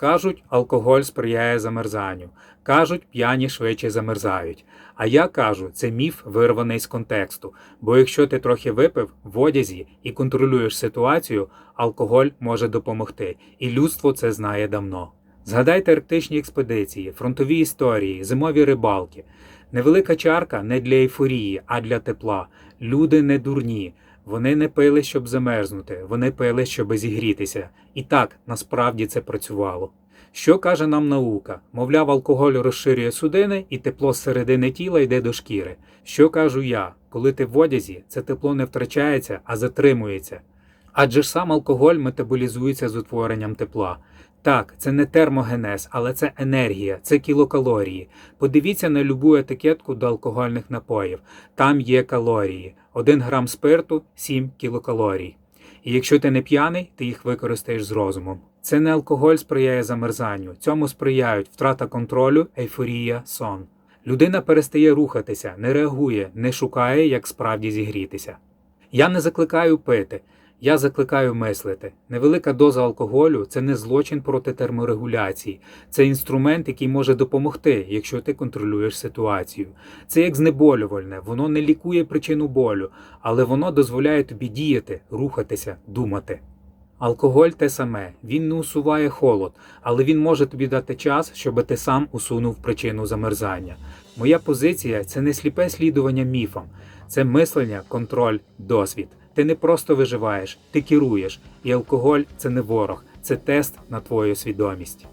Кажуть, алкоголь сприяє замерзанню. Кажуть, п'яні швидше замерзають. А я кажу, це міф вирваний з контексту. Бо якщо ти трохи випив в одязі і контролюєш ситуацію, алкоголь може допомогти. І людство це знає давно. Згадайте арктичні експедиції, фронтові історії, зимові рибалки. Невелика чарка не для ейфорії, а для тепла. Люди не дурні. Вони не пили, щоб замерзнути, вони пили, щоб зігрітися. І так, насправді це працювало. Що каже нам наука? Мовляв, алкоголь розширює судини і тепло з середини тіла йде до шкіри. Що кажу я? Коли ти в одязі, це тепло не втрачається, а затримується. Адже сам алкоголь метаболізується з утворенням тепла. Так, це не термогенез, але це енергія, це кілокалорії. Подивіться на любу етикетку до алкогольних напоїв. Там є калорії. 1 грам спирту 7 кілокалорій. І якщо ти не п'яний, ти їх використаєш з розумом. Це не алкоголь сприяє замерзанню. Цьому сприяють втрата контролю, ейфорія, сон. Людина перестає рухатися, не реагує, не шукає, як справді зігрітися. Я не закликаю пити. Я закликаю мислити. Невелика доза алкоголю це не злочин проти терморегуляції, це інструмент, який може допомогти, якщо ти контролюєш ситуацію. Це як знеболювальне, воно не лікує причину болю, але воно дозволяє тобі діяти, рухатися, думати. Алкоголь те саме, він не усуває холод, але він може тобі дати час, щоб ти сам усунув причину замерзання. Моя позиція це не сліпе слідування міфам, це мислення, контроль, досвід. Ти не просто виживаєш, ти керуєш, і алкоголь це не ворог, це тест на твою свідомість.